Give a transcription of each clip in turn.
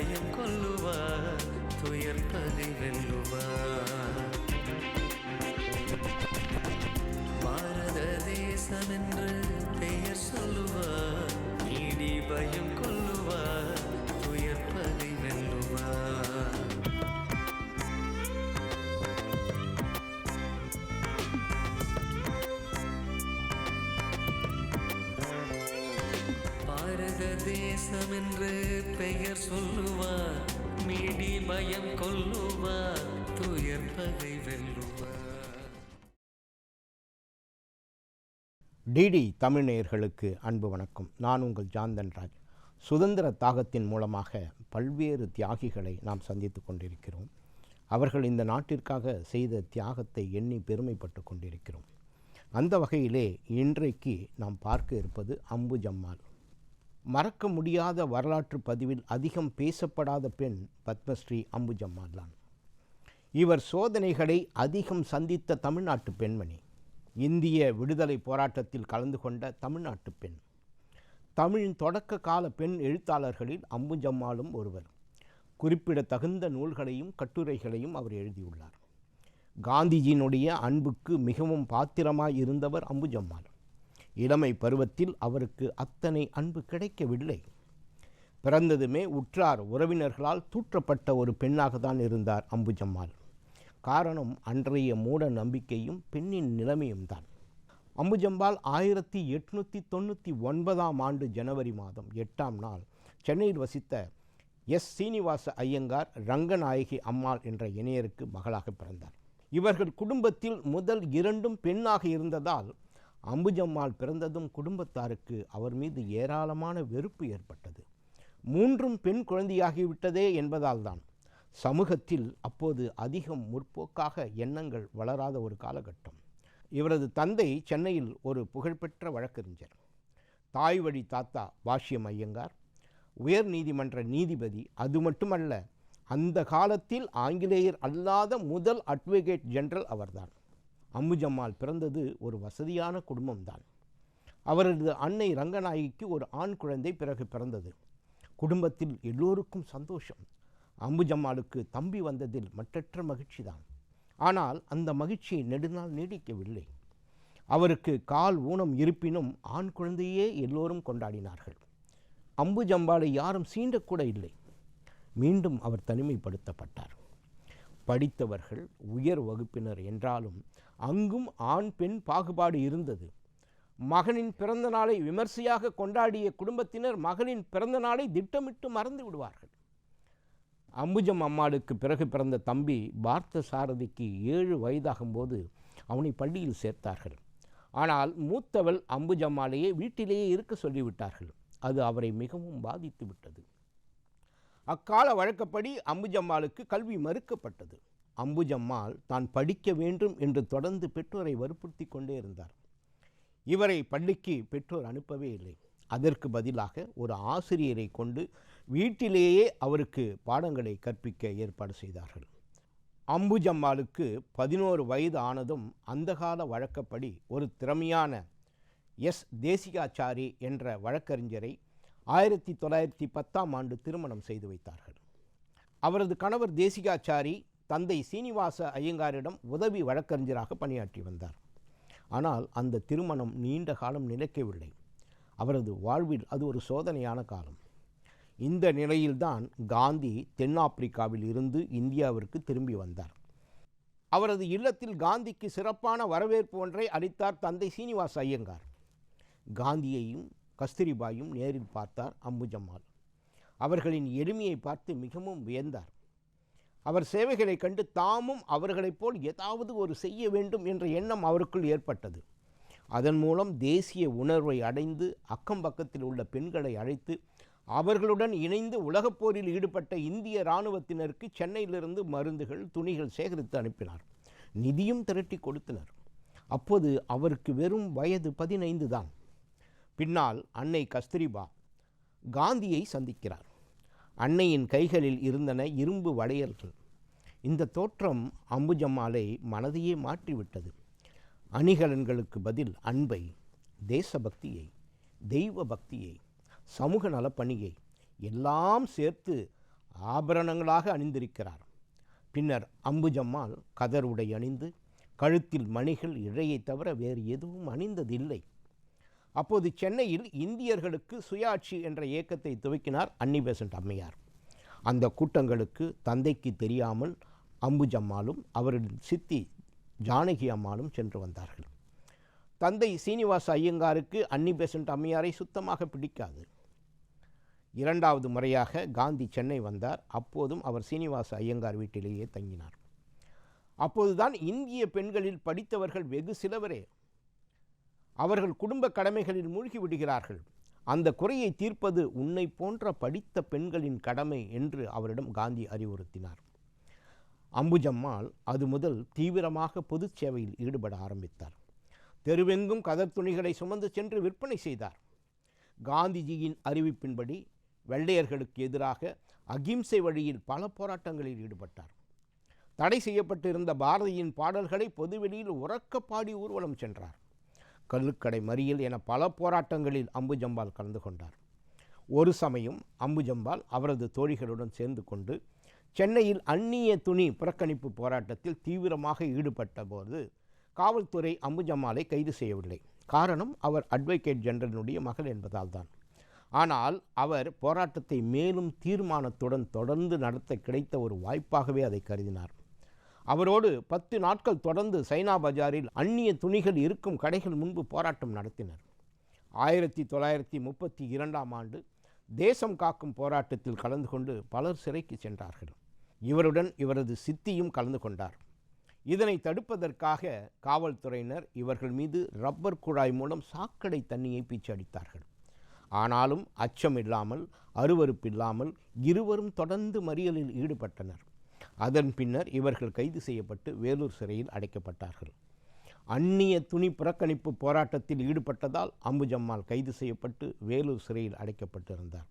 Midi பயம் கொல்லுவார் துயர் பதி வெல்லுவார் பாரத தேசம் என்று பெயர் சொல்லுவார் நீடி பயம் என்று பெயர் சொல்லுவார். மீடி பயம் கொல்லுவார் துயர் பகை வெல்லுவார். டிடி தமிழ் நேயர்களுக்கு அன்பு வணக்கம். நான் உங்கள் ஜாந்தன் ராஜ். சுதந்திர தாகத்தின் மூலமாக பல்வேறு தியாகிகளை நாம் சந்தித்து கொண்டிருக்கிறோம். அவர்கள் இந்த நாட்டிற்காக செய்த தியாகத்தை எண்ணி பெருமைப்பட்டு கொண்டிருக்கிறோம். அந்த வகையிலே இன்றைக்கு நாம் பார்க்க இருப்பது அம்புஜம்மாள் மறக்க முடியாத வரலாற்று பதிவில் அதிகம் பேசப்படாத பெண் பத்மஸ்ரீ அம்புஜம்மாள்தான். இவர் சோதனைகளை அதிகம் சந்தித்த தமிழ்நாட்டு பெண்மணி. இந்திய விடுதலை போராட்டத்தில் கலந்து கொண்ட தமிழ்நாட்டு பெண். தமிழின் தொடக்க கால பெண் எழுத்தாளர்களில் அம்புஜம்மாளும் ஒருவர். குறிப்பிடத்தகுந்த நூல்களையும் கட்டுரைகளையும் அவர் எழுதியுள்ளார். காந்திஜியினுடைய அன்புக்கு மிகவும் பாத்திரமாய் இருந்தவர் அம்புஜம்மாள். இளமை பருவத்தில் அவருக்கு அத்தனை அன்பு கிடைக்கவில்லை. பிறந்ததுமே உற்றார் உறவினர்களால் தூற்றப்பட்ட ஒரு பெண்ணாக தான் இருந்தார் அம்புஜம்மாள். காரணம் அன்றைய மூட நம்பிக்கையும் பெண்ணின் நிலைமையும் தான். அம்புஜம்பாள் ஆயிரத்தி எட்நூற்றி தொண்ணூற்றி ஒன்பதாம் ஆண்டு ஜனவரி மாதம் எட்டாம் நாள் சென்னையில் வசித்த எஸ். சீனிவாச ஐயங்கார் ரங்கநாயகி அம்மாள் என்ற இணையருக்கு மகளாக பிறந்தார். இவர்கள் குடும்பத்தில் முதல் இரண்டும் பெண்ணாக இருந்ததால் அம்புஜம்மாள் பிறந்ததும் குடும்பத்தாருக்கு அவர் மீது ஏராளமான வெறுப்பு ஏற்பட்டது. மூன்றும் பெண் குழந்தையாகிவிட்டதே என்பதால்தான். சமூகத்தில் அப்போது அதிகம் முற்போக்காக எண்ணங்கள் வளராத ஒரு காலகட்டம். இவரது தந்தை சென்னையில் ஒரு புகழ்பெற்ற வழக்கறிஞர். தாய் வழி தாத்தா பாஷ்யம் ஐயங்கார் உயர் நீதிமன்ற நீதிபதி அது மட்டுமல்ல அந்த காலத்தில் ஆங்கிலேயர் அல்லாத முதல் அட்வொகேட் ஜெனரல் அவர்தான். அம்புஜம்மாள் பிறந்தது ஒரு வசதியான குடும்பம்தான். அவரது அன்னை ரங்கநாயகிக்கு ஒரு ஆண் குழந்தை பிறகு பிறந்தது. குடும்பத்தில் எல்லோருக்கும் சந்தோஷம். அம்புஜம்மாளுக்கு தம்பி வந்ததில் மற்றற்ற மகிழ்ச்சிதான். ஆனால் அந்த மகிழ்ச்சி நெடுநாள் நீடிக்கவில்லை. அவருக்கு கால் ஊனம் இருப்பினும் ஆண் குழந்தையே எல்லோரும் கொண்டாடினார்கள். அம்புஜம்பாளை யாரும் சீண்டக்கூட இல்லை. மீண்டும் அவர் தனிமைப்படுத்தப்பட்டார். படித்தவர்கள் உயர் வகுப்பினர் என்றாலும் அங்கும் ஆண் பெண் பாகுபாடு இருந்தது. மகனின் பிறந்த நாளை விமர்சையாக கொண்டாடிய குடும்பத்தினர் மகளின் பிறந்த நாளை திட்டமிட்டு மறந்து விடுவார்கள். அம்புஜம் அம்மாளுக்கு பிறகு பிறந்த தம்பி பார்த்த சாரதிக்கு ஏழு வயதாகும்போது அவனை பள்ளியில் சேர்த்தார்கள். ஆனால் மூத்தவள் அம்புஜம்மாளையே வீட்டிலேயே இருக்க சொல்லிவிட்டார்கள். அது அவரை மிகவும் பாதித்து விட்டது. அக்கால வழக்கப்படி அம்புஜம்மாளுக்கு கல்வி மறுக்கப்பட்டது. அம்புஜம்மாள் தான் படிக்க வேண்டும் என்று தொடர்ந்து பெற்றோரை வற்புறுத்தி கொண்டே இருந்தார். இவரை பள்ளிக்கு பெற்றோர் அனுப்பவே இல்லை. அதற்கு பதிலாக ஒரு ஆசிரியரை கொண்டு வீட்டிலேயே அவருக்கு பாடங்களை கற்பிக்க ஏற்பாடு செய்தார்கள். அம்புஜம்மாளுக்கு பதினோரு வயது ஆனதும் அந்த கால வழக்கப்படி ஒரு திறமையான எஸ். தேசிகாச்சாரி என்ற வழக்கறிஞரை ஆயிரத்தி தொள்ளாயிரத்தி பத்தாம் ஆண்டு திருமணம் செய்து வைத்தார்கள். அவரது கணவர் தேசிகாச்சாரி தந்தை சீனிவாச ஐயங்காரிடம் உதவி வழக்கறிஞராக பணியாற்றி வந்தார். ஆனால் அந்த திருமணம் நீண்ட காலம் நிலைக்கவில்லை. அவரது வாழ்வில் அது ஒரு சோதனையான காலம். இந்த நிலையில்தான் காந்தி தென்னாப்பிரிக்காவில் இருந்து இந்தியாவிற்கு திரும்பி வந்தார். அவரது இல்லத்தில் காந்திக்கு சிறப்பான வரவேற்பு ஒன்றை அளித்தார் தந்தை சீனிவாச ஐயங்கார். காந்தியையும் கஸ்தூரிபாயும் நேரில் பார்த்தார் அம்புஜம்மாள் அவர்களின் எளிமையை பார்த்து மிகவும் வியந்தார். அவர் சேவைகளை கண்டு தாமும் அவர்களைப் போல் ஏதாவது ஒரு செய்ய வேண்டும் என்ற எண்ணம் அவருக்குள் ஏற்பட்டது. அதன் மூலம் தேசிய உணர்வை அடைந்து அக்கம் பக்கத்தில் உள்ள பெண்களை அழைத்து அவர்களுடன் இணைந்து உலகப் போரில் ஈடுபட்ட இந்திய இராணுவத்தினருக்கு சென்னையிலிருந்து மருந்துகள் துணிகள் சேகரித்து அனுப்பினார். நிதியும் திரட்டி கொடுத்தனர். அப்போது அவருக்கு வெறும் வயது பதினைந்து தான். பின்னால் அன்னை கஸ்தூரிபா காந்தியை சந்திக்கிறார். அன்னையின் கைகளில் இருந்தன இரும்பு வளையல்கள். இந்த தோற்றம் அம்புஜம்மாளை மனதையே மாற்றிவிட்டது. அணிகலன்களுக்கு பதில் அன்பை தேசபக்தியை தெய்வ பக்தியை சமூக நலப்பணியை எல்லாம் சேர்த்து ஆபரணங்களாக அணிந்திருக்கிறார். பின்னர் அம்புஜம்மாள் கதர் உடை அணிந்து கழுத்தில் மணிகள் இழையை தவிர வேறு எதுவும் அணிந்ததில்லை. அப்போது சென்னையில் இந்தியர்களுக்கு சுயாட்சி என்ற இயக்கத்தை துவக்கினார் அன்னிபேசன்ட் அம்மையார். அந்த கூட்டங்களுக்கு தந்தைக்கு தெரியாமல் அம்புஜம்மாளும் அவரின் சித்தி ஜானகி அம்மாளும் சென்று வந்தார்கள். தந்தை சீனிவாச ஐயங்காருக்கு அன்னிபேசன்ட் அம்மையாரை சுத்தமாக பிடிக்காது. இரண்டாவது முறையாக காந்தி சென்னை வந்தார். அப்போதும் அவர் சீனிவாச ஐயங்கார் வீட்டிலேயே தங்கினார். அப்போதுதான் இந்திய பெண்களில் படித்தவர்கள் வெகு சிலவரே. அவர்கள் குடும்ப கடமைகளில் மூழ்கி விடுகிறார்கள். அந்த குறையை தீர்ப்பது உன்னை போன்ற படித்த பெண்களின் கடமை என்று அவரிடம் காந்தி அறிவுறுத்தினார். அம்புஜம்மாள் அது முதல் தீவிரமாக பொது சேவையில் ஈடுபட ஆரம்பித்தார். தெருவெங்கும் கதர் துணிகளை சுமந்து சென்று விற்பனை செய்தார். காந்திஜியின் அறிவிப்பின்படி வெள்ளையர்களுக்கு எதிராக அகிம்சை வழியில் பல போராட்டங்களில் ஈடுபட்டார். தடை செய்யப்பட்டிருந்த பாரதியின் பாடல்களை பொதுவெளியில் உறக்க பாடி ஊர்வலம் சென்றார். கல்லுக்கடை மறியல் என பல போராட்டங்களில் அம்புஜம்பால் கலந்து கொண்டார். ஒரு சமயம் அம்புஜம்பால் அவரது தோழிகளுடன் சேர்ந்து கொண்டு சென்னையில் அந்நிய துணி புறக்கணிப்பு போராட்டத்தில் தீவிரமாக ஈடுபட்ட போது காவல்துறை அம்புஜம்மாளை கைது செய்யவில்லை. காரணம் அவர் அட்வொகேட் ஜெனரலினுடைய மகள் என்பதால் தான் ஆனால் அவர் போராட்டத்தை மேலும் தீர்மானத்துடன் தொடர்ந்து நடத்த கிடைத்த ஒரு வாய்ப்பாகவே அதை கருதினார். அவரோடு பத்து நாட்கள் தொடர்ந்து சைனா பஜாரில் அந்நிய துணிகள் இருக்கும் கடைகள் முன்பு போராட்டம் நடத்தினர். ஆயிரத்தி தொள்ளாயிரத்தி முப்பத்தி இரண்டாம் ஆண்டு தேசம் காக்கும் போராட்டத்தில் கலந்து கொண்டு பலர் சிறைக்கு சென்றார்கள். இவருடன் இவரது சித்தியும் கலந்து கொண்டார். இதனை தடுப்பதற்காக காவல்துறையினர் இவர்கள் மீது ரப்பர் குழாய் மூலம் சாக்கடை தண்ணியை பீச்சு அடித்தார்கள். ஆனாலும் அச்சம் இல்லாமல் அருவறுப்பில்லாமல் இருவரும் தொடர்ந்து மறியலில் ஈடுபட்டனர். அதன் பின்னர் இவர்கள் கைது செய்யப்பட்டு வேலூர் சிறையில் அடைக்கப்பட்டார்கள். அந்நிய துணி புறக்கணிப்பு போராட்டத்தில் ஈடுபட்டதால் அம்புஜம்மாள் கைது செய்யப்பட்டு வேலூர் சிறையில் அடைக்கப்பட்டிருந்தார்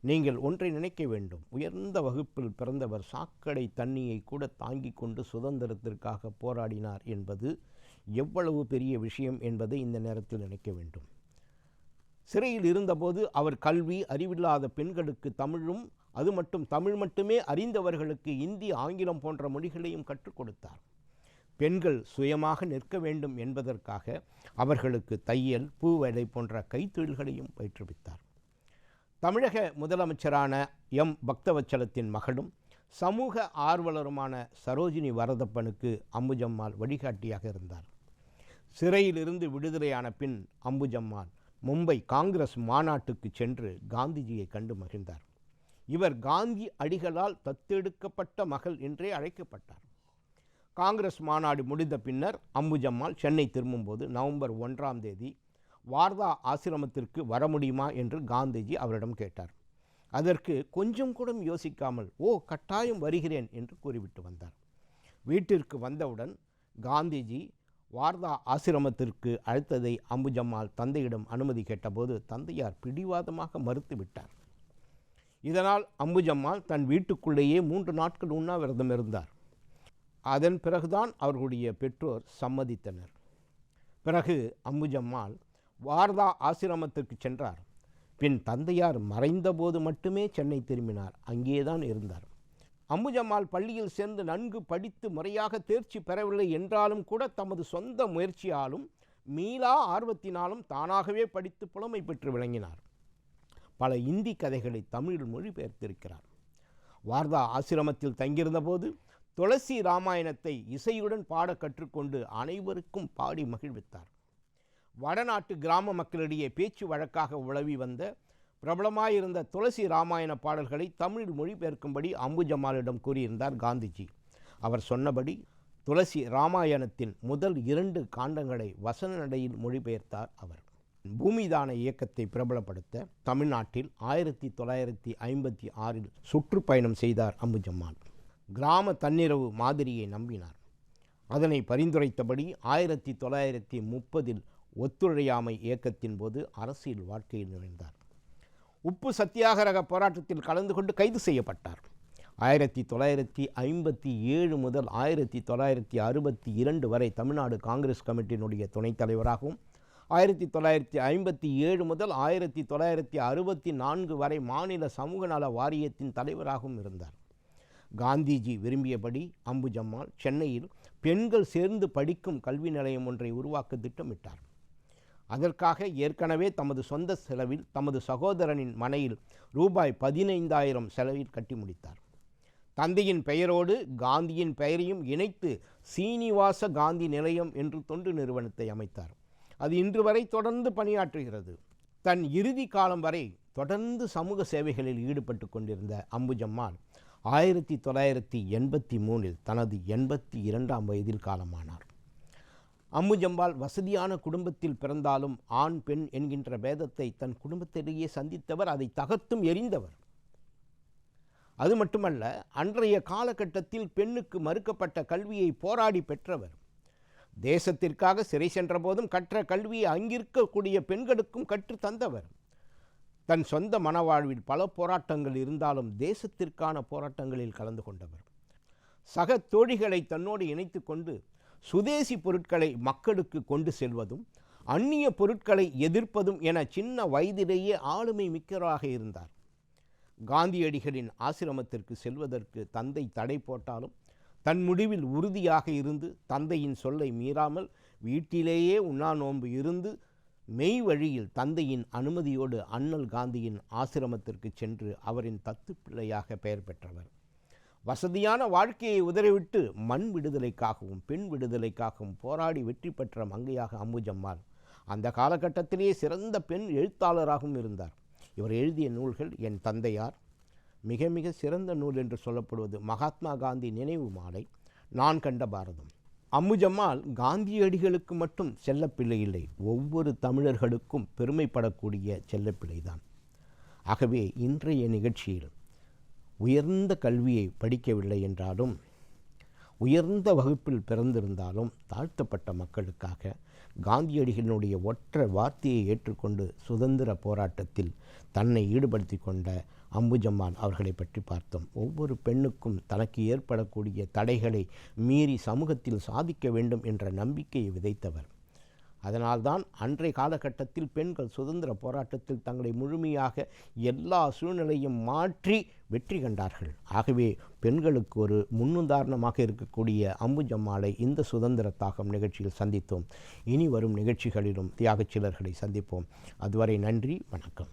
நீங்கள் ஒன்றை நினைக்க வேண்டும். உயர்ந்த வகுப்பில் பிறந்தவர் சாக்கடை தண்ணியை கூட தாங்கிக் கொண்டு சுதந்திரத்திற்காக போராடினார் என்பது எவ்வளவு பெரிய விஷயம் என்பதை இந்த நேரத்தில் நினைக்க வேண்டும். சிறையில் இருந்தபோது அவர் கல்வி அறிவில்லாத பெண்களுக்கு தமிழும் அது மட்டும் தமிழ் மட்டுமே அறிந்தவர்களுக்கு இந்தி ஆங்கிலம் போன்ற மொழிகளையும் கற்றுக் கொடுத்தார். பெண்கள் சுயமாக நிற்க வேண்டும் என்பதற்காக அவர்களுக்கு தையல் பூவேலை போன்ற கைத்தொழில்களையும் பயிற்றுவித்தார். தமிழக முதலமைச்சரான எம். பக்தவச்சலத்தின் மகளும் சமூக ஆர்வலருமான சரோஜினி வரதப்பனுக்கு அம்புஜம்மாள் வழிகாட்டியாக இருந்தார். சிறையிலிருந்து விடுதலையான பின் அம்புஜம்மாள் மும்பை காங்கிரஸ் மாநாட்டுக்கு சென்று காந்திஜியை கண்டு மகிழ்ந்தார். இவர் காந்தி அடிகளால் தத்தெடுக்கப்பட்ட மகள் என்றே அழைக்கப்பட்டார். காங்கிரஸ் மாநாடு முடிந்த பின்னர் அம்புஜம்மாள் சென்னை திரும்பும்போது நவம்பர் ஒன்றாம் தேதி வார்தா ஆசிரமத்திற்கு வர முடியுமா என்று காந்திஜி அவரிடம் கேட்டார். அதற்கு கொஞ்சம் கூட யோசிக்காமல் ஓ கட்டாயம் வருகிறேன் என்று கூறிவிட்டு வந்தார். வீட்டிற்கு வந்தவுடன் காந்திஜி வார்தா ஆசிரமத்திற்கு அழைத்ததை அம்புஜம்மாள் தந்தையிடம் அனுமதி கேட்டபோது தந்தையார் பிடிவாதமாக மறுத்துவிட்டார் இதனால் அம்புஜம்மாள் தன் வீட்டுக்குள்ளேயே மூன்று நாட்கள் உண்ணாவிரதம் இருந்தார். அதன் பிறகுதான் அவர்களுடைய பெற்றோர் சம்மதித்தனர். பிறகு அம்புஜம்மாள் வார்தா ஆசிரமத்திற்கு சென்றார். பின் தந்தையார் மறைந்தபோது மட்டுமே சென்னை திரும்பினார். அங்கேதான் இருந்தார். அம்புஜம்மாள் பள்ளியில் சேர்ந்து நன்கு படித்து முறையாக தேர்ச்சி பெறவில்லை என்றாலும் கூட தமது சொந்த முயற்சியாலும் மீளா ஆர்வத்தினாலும் தானாகவே படித்து புலமை பெற்று விளங்கினார். பல இந்தி கதைகளை தமிழில் மொழிபெயர்த்திருக்கிறார். வார்தா ஆசிரமத்தில் தங்கியிருந்தபோது துளசி ராமாயணத்தை இசையுடன் பாட கற்றுக்கொண்டு அனைவருக்கும் பாடி மகிழ்வித்தார். வடநாட்டு கிராம மக்களிடையே பேச்சு வழக்காக உழவி வந்த பிரபலமாயிருந்த துளசி ராமாயண பாடல்களை தமிழில் மொழிபெயர்க்கும்படி அம்புஜம்மாளிடம் கூறியிருந்தார் காந்திஜி. அவர் சொன்னபடி துளசி ராமாயணத்தின் முதல் இரண்டு காண்டங்களை வசன நடையில் மொழிபெயர்த்தார் அவர். பூமிதான இயக்கத்தை பிரபலப்படுத்த தமிழ்நாட்டில் ஆயிரத்தி தொள்ளாயிரத்தி ஐம்பத்தி ஆறில் சுற்றுப்பயணம் செய்தார் அம்புஜம்மாள். கிராம தன்னிரவு மாதிரியை நம்பினார். அதனை பரிந்துரைத்தபடி ஆயிரத்தி தொள்ளாயிரத்தி முப்பதில் ஒத்துழையாமை இயக்கத்தின் போது அரசியல் வாழ்க்கையில் நுழைந்தார். உப்பு சத்தியாகிரக போராட்டத்தில் கலந்து கொண்டு கைது செய்யப்பட்டார். ஆயிரத்தி தொள்ளாயிரத்தி ஐம்பத்தி ஏழு முதல் ஆயிரத்தி தொள்ளாயிரத்தி அறுபத்தி இரண்டு வரை தமிழ்நாடு காங்கிரஸ் கமிட்டியினுடைய துணைத் தலைவராகவும் ஆயிரத்தி தொள்ளாயிரத்தி ஐம்பத்தி ஏழு முதல் ஆயிரத்தி தொள்ளாயிரத்தி அறுபத்தி நான்கு வரை மாநில சமூக நல வாரியத்தின் தலைவராகவும் இருந்தார். காந்திஜி விரும்பியபடி அம்புஜம்மாள் சென்னையில் பெண்கள் சேர்ந்து படிக்கும் கல்வி நிலையம் ஒன்றை உருவாக்க திட்டமிட்டார். அதற்காக ஏற்கனவே தமது சொந்த செலவில் தமது சகோதரனின் மனையில் ரூபாய் பதினைந்தாயிரம் செலவில் கட்டி முடித்தார். தந்தையின் பெயரோடு காந்தியின் பெயரையும் இணைத்து சீனிவாச காந்தி நிலையம் என்று தொண்டு நிறுவனத்தை அமைத்தார். அது இன்று வரை தொடர்ந்து பணியாற்றுகிறது. தன் இறுதி காலம் வரை தொடர்ந்து சமூக சேவைகளில் ஈடுபட்டு கொண்டிருந்த அம்புஜம்மாள் ஆயிரத்தி தொள்ளாயிரத்தி எண்பத்தி மூணில் தனது எண்பத்தி இரண்டாம் வயதில் காலமானார். அம்புஜம்பாள் வசதியான குடும்பத்தில் பிறந்தாலும் ஆண் பெண் என்கின்ற பேதத்தை தன் குடும்பத்திலேயே சந்தித்தவர் அதை தகர்த்தும் எரிந்தவர். அது மட்டுமல்ல அன்றைய காலகட்டத்தில் பெண்ணுக்கு மறுக்கப்பட்ட கல்வியை போராடி பெற்றவர். தேசத்திற்காக சிறை சென்ற போதும் கற்ற கல்வியை அங்கிருக்கக்கூடிய பெண்களுக்கும் கற்று தந்தவர். தன் சொந்த மனவாழ்வில் பல போராட்டங்கள் இருந்தாலும் தேசத்திற்கான போராட்டங்களில் கலந்து கொண்டவர். சக தோழிகளை தன்னோடு இணைத்து கொண்டு சுதேசி பொருட்களை மக்களுக்கு கொண்டு செல்வதும் அந்நிய பொருட்களை எதிர்ப்பதும் என சின்ன வயதிலேயே ஆளுமை மிக்கவராக இருந்தார். காந்தியடிகளின் ஆசிரமத்திற்கு செல்வதற்கு தந்தை தடை போட்டாலும் தன் முடிவில் உறுதியாக இருந்து தந்தையின் சொல்லை மீறாமல் வீட்டிலேயே உண்ணா நோன்பு இருந்து மெய் வழியில் தந்தையின் அனுமதியோடு அண்ணல் காந்தியின் ஆசிரமத்திற்கு சென்று அவரின் தத்து பிள்ளையாக பெயர் பெற்றவர். வசதியான வாழ்க்கையை உதறிவிட்டு மண் விடுதலைக்காகவும் பெண் விடுதலைக்காகவும் போராடி வெற்றி பெற்ற மங்கையாக அம்புஜம்மாள் அந்த காலகட்டத்திலேயே சிறந்த பெண் எழுத்தாளராகவும் இருந்தார். இவர் எழுதிய நூல்கள் என் தந்தையார் மிக மிக சிறந்த நூல் என்று சொல்லப்படுவது மகாத்மா காந்தி நினைவு மாலை நான் கண்ட பாரதம். அம்முஜம்மாள் காந்தியடிகளுக்கு மட்டும் செல்லப்பிள்ளை இல்லை ஒவ்வொரு தமிழர்களுக்கும் பெருமைப்படக்கூடிய செல்லப்பிள்ளைதான் ஆகவே இன்றைய நிகழ்ச்சியில் உயர்ந்த கல்வியை படிக்கவில்லை என்றாலும் உயர்ந்த வகுப்பில் பிறந்திருந்தாலும் தாழ்த்தப்பட்ட மக்களுக்காக காந்தியடிகளினுடைய ஒற்றை வார்த்தையை ஏற்றுக்கொண்டு சுதந்திர போராட்டத்தில் தன்னை ஈடுபடுத்தி கொண்ட அம்புஜம்மான் அவர்களை பற்றி பார்த்தோம். ஒவ்வொரு பெண்ணுக்கும் தனக்கு ஏற்படக்கூடிய தடைகளை மீறி சமூகத்தில் சாதிக்க வேண்டும் என்ற நம்பிக்கையை விதைத்தவர். அதனால்தான் அன்றைய காலகட்டத்தில் பெண்கள் சுதந்திர போராட்டத்தில் தங்களை முழுமையாக எல்லா சூழ்நிலையும் மாற்றி வெற்றி கண்டார்கள். ஆகவே பெண்களுக்கு ஒரு முன்னுதாரணமாக இருக்கக்கூடிய அம்புஜம்மாளை இந்த சுதந்திர தாகம் நிகழ்ச்சியில் சந்தித்தோம். இனி வரும் நிகழ்ச்சிகளிலும் தியாகச் சிலர்களை சந்திப்போம். அதுவரை நன்றி வணக்கம்.